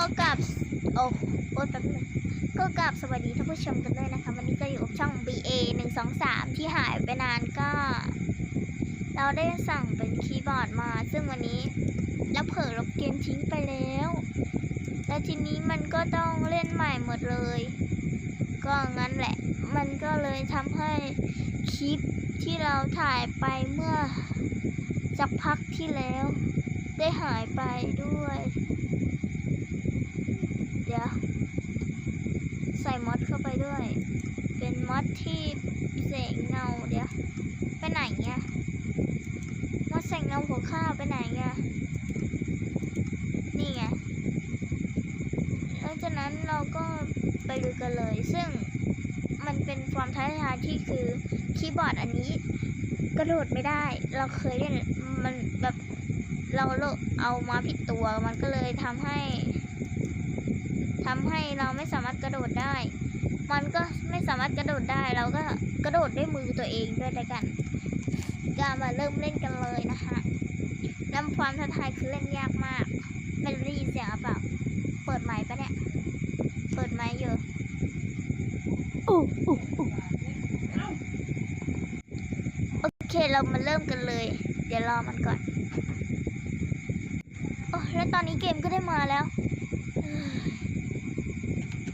ก็กลับโอ้โอ้แป๊บนึงก็กลับสวัสดีท่านผู้ชมกันด้วยนะคะ วันนี้ก็อยู่กับช่อง BA หนึ่งสองสามที่หายไปนานก็ เราได้สั่งเป็นคีย์บอร์ดมา ซึ่งวันนี้เราเผลอลบเกมทิ้งไปแล้ว แล้วทีนี้มันก็ต้องเล่นใหม่หมดเลย ก็งั้นแหละ มันก็เลยทำให้คลิปที่เราถ่ายไปเมื่อสักพักที่แล้ว ได้หายไปด้วย เดี๋ยวใส่มอดเข้าไปด้วย เป็นมอดที่เสกเงาเดี๋ยวไปไหนเนี่ยมอดใส่เงาหัวข้าวไปไหนเนี่ยนี่ไงหลังจากนั้นเราก็ไปดูกันเลย ซึ่งมันเป็นความท้าทายที่คือคีย์บอร์ดอันนี้กระโดดไม่ได้ เราเคยเล่นมันแบบเราเอามาผิดตัว มันก็เลยทำให้ ทำให้เราไม่สามารถกระโดดได้ มันก็ไม่สามารถกระโดดได้ เราก็กระโดดด้วยมือตัวเองด้วยแล้วกันก็มาเริ่มเล่นกันเลยนะคะแล้วความท้าทายคือเล่นยากมากไม่รู้ได้ยินเสียงหรือเปล่า เปิดไมค์ปะเนี่ย เปิดไมค์อยู่อู้อู้อู้โอเคเรามาเริ่มกันเลย เดี๋ยวรอมันก่อน โอ้แล้วตอนนี้เกมก็ได้มาแล้ว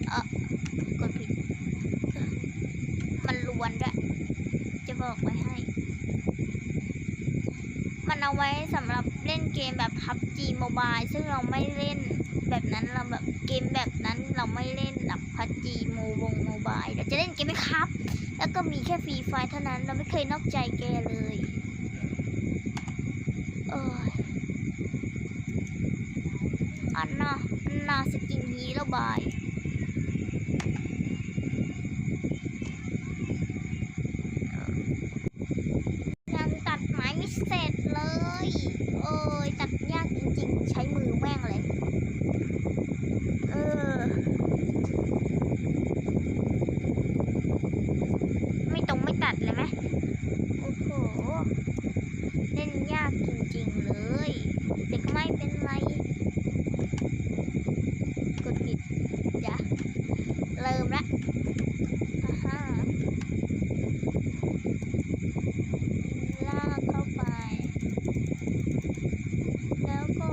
เออกดผิด มันล้ วนด้วย จะบอกไว้ให้ มันเอาไว้สำหรับเล่นเกมแบบ PUBG Mobile ซึ่งเราไม่เล่นแบบนั้นเราแบบเกมแบบนั้นเราไม่เล่นแบบ PUBG โมวงโมบายเราจะเล่นเกมไหมครับ แล้วก็มีแค่ฟรีไฟเท่านั้นเราไม่เคยนอกใจแกเลยเอ้ยอันน่ะอันน่ะสกินนี้แล้วบาย ยังตัดไม้ไม่เสร็จเลย เลยตัดยากจริงๆ ใช้มือแม่งเลย เออ ไม่ตรงไม่ตัดเลยไหมโอ้โห เล่นยากจริงๆเลย แต่ก็ไม่เป็นไร กดผิดเดี๋ยวเริ่มละอ่าฮะ ลากเข้าไป แล้วก็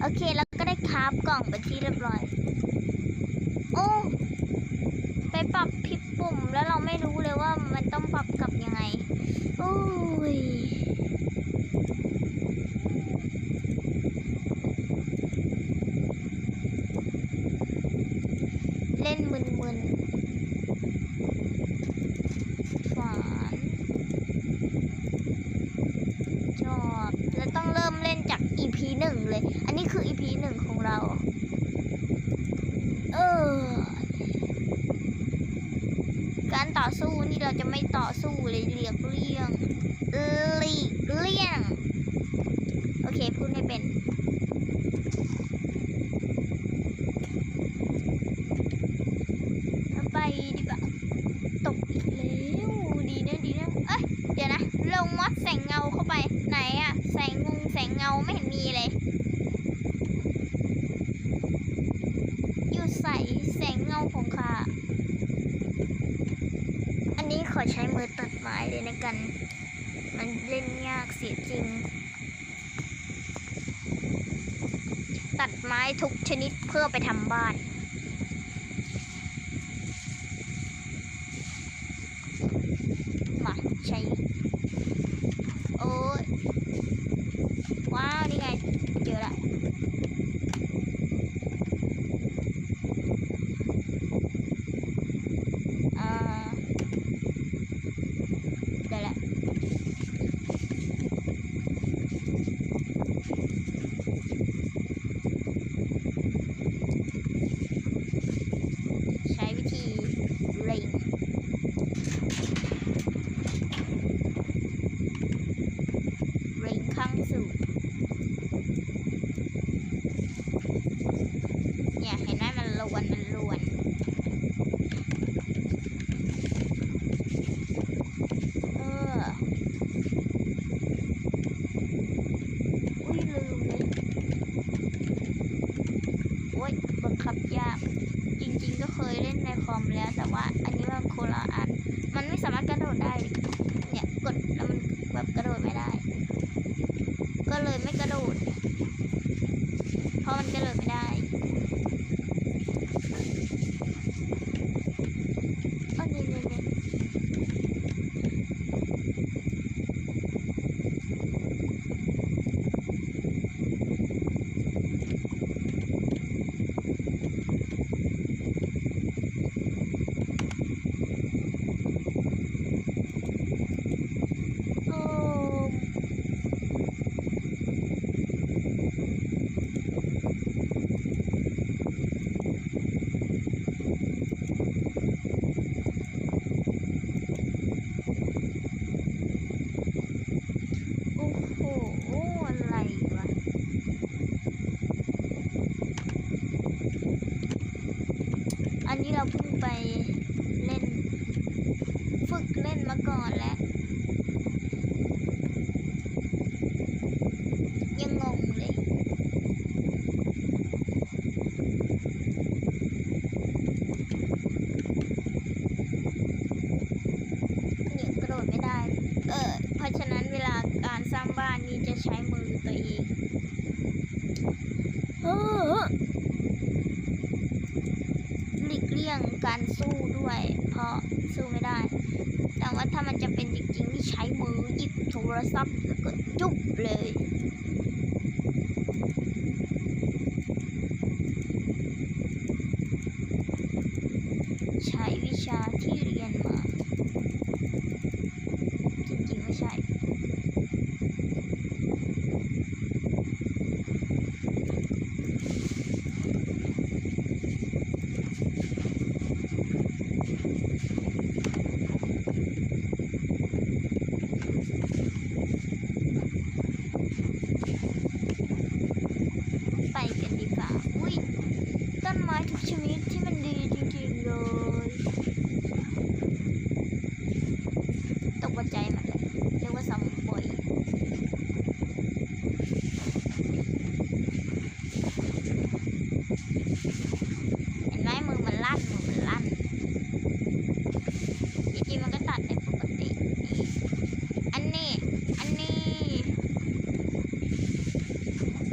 โอ เคแล้วก็ได้คราฟกล่องเป็นที่เรียบร้อย โอ้ไปปรับผิดปุ่มแล้วเราไม่รู้เลยว่ามันต้องปรับกลับยังไง โอ้ยเล่นมึนๆ ฝานจอบแล้วต้องเริ่มเล่นจาก EP หนึ่งเลย อันนี้คือ EP หนึ่งของเรา เออ การต่อสู้นี่เราจะไม่ต่อสู้เลยเลียกเลี่ยงหลีกเลี่ยง โอเคพูดไม่เป็น ไปดีกว่าตกอีกแล้วดีนะดีนะ เอ้ย เดี๋ยวนะ ลงมอดแสงเงาเข้าไป ไหนอะแสงงงแสงเงาไม่เห็นมีเลยอยู่ใส่แสงเงาของเขาอันนี้ขอใช้มือตั ดไม้เลยนกัน มันเล่นยากเสียจริง ตัดไม้ทุกชนิดเพื่อไปทำบ้าน Holland Yellow it. เลี่ยงการสู้ด้วย เพราะสู้ไม่ได้ แต่ว่าถ้ามันจะเป็นจริงๆที่ใช้มือหยิบโทรศัพท์แล้วก็จุ๊บเลยใช้วิชาที่เรียนมา จริงๆไม่ใช่ ไปกันดีกว่า อุ้ย ต้น ไม้ทุกชนิดที่มันดีจริงๆเลย ตกใจหมันเลยเรียกว่าซอมบอยเห็นไหมมือมันลั่นมือมันลั่นจริงๆมันก็ตัดได้ปกตินี่อันนี้ อันนี้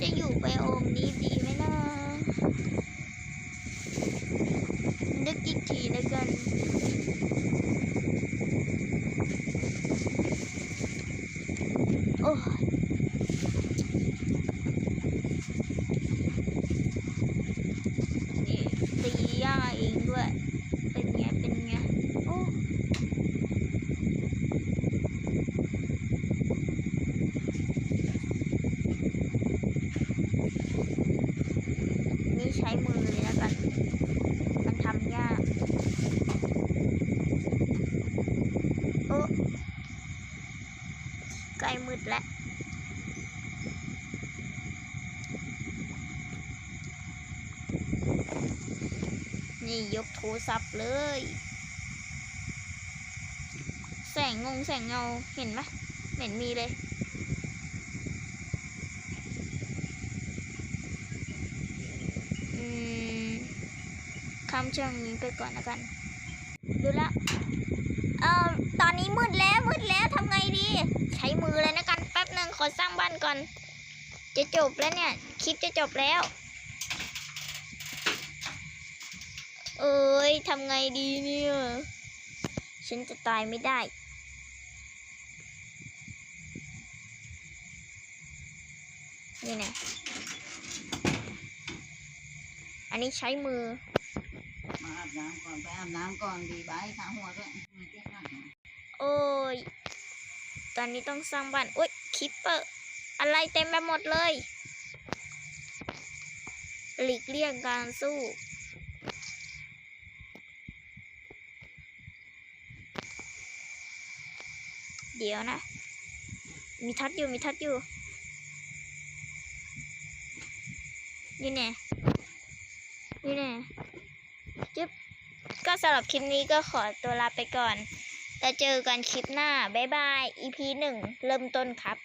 จะอยู่ไบโอมนี้ดีไหมนะ นึกอีกทีแล้วกัน โอ้ยนี่ตีย่าเองด้วย เป็นไง เป็นไง โอ้ นี่ใช้มือเลยแล้วกัน มันทำยาก โอ้ ใกล้มืดแล้วนี่ยกโทรศัพท์เลย แสงงงแสงเงาเห็นไหมเห็นมีเลยอืมคำช่วงนี้ไปก่อนแล้วกัน ดูแล้ว นี้มืดแล้วมืดแล้วทำไงดี ใช้มือเลยนะกันแป๊บหนึ่งขอสร้างบ้านก่อน จะจบแล้วเนี่ยคลิปจะจบแล้ว เอ้ยทำไงดีเนี่ยฉันจะตายไม่ได้นี่นะอันนี้ใช้มือ มาอาบน้ำก่อน ไปอาบน้ำก่อนดีบายขาหัวด้วย โอ้ย ตอนนี้ต้องสร้างบ้านโอ้ยคิปเปอร์ อะไรเต็มไปหมดเลย หลีกเลี่ยงการสู้เดี๋ยวนะ มีทัดอยู่ มีทัดอยู่ นี่แน่นี่แน่จึ๊บ ก็สำหรับคลิปนี้ก็ขอตัวลาไปก่อน แล้วเจอกันคลิปหน้า บ๊ายบาย EP หนึ่งเริ่มต้นครับ